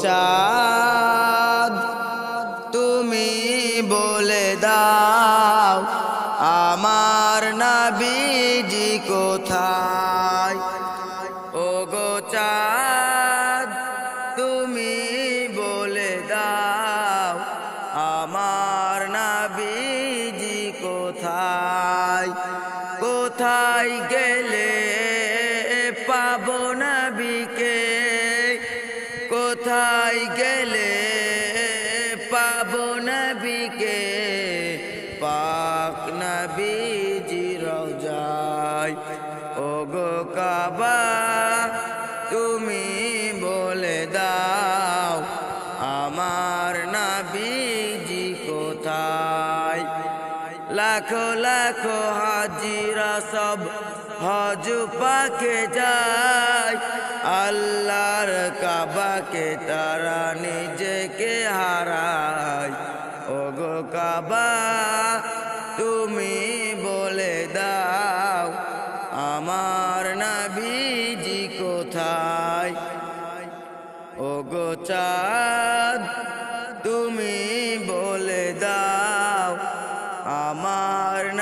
চাঁদ তুমি বলে দাও, আমার নাবিজি কোথায়? ও গো চাঁদ তুমি বলে দাও, আমার নাবিজি কোথায়? কোথায় গেলে পাবো কোথায় গেলে পাব নবীকে? পাক নবীজি রাজাই ও গো কাবা, তুমি বলে দাও, আমার নবীজি লাখো লাখো হাজিরা সব হজ পাকে যায়। আল্লাহর কাবাকে তারা নিজেকে হারায়। ও গো কাবা, তুমি বলে দাও, আমার নাবিজি কোথায়? ও গো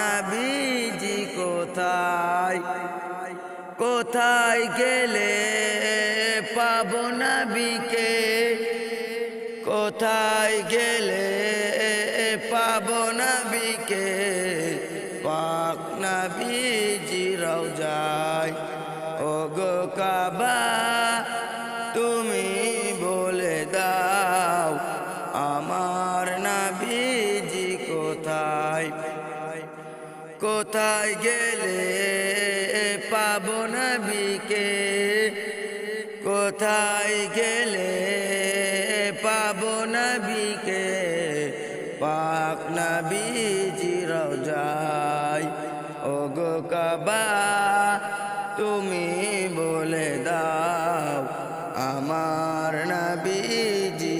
নাবিজি কোথায়? কোথায় গেলে পাবো নবীকে? কোথায় গেলে পাবো নবীকে? পাক নবীজি রওজায়। ও গো কাবা, তুমি কোথায় গেলে পাবো নবীকে? কোথায় গেলে পাবো নবীকে? পাক নবীজি রওজায় ও গো কাবা, তুমি বলে দাও, আমার নবীজি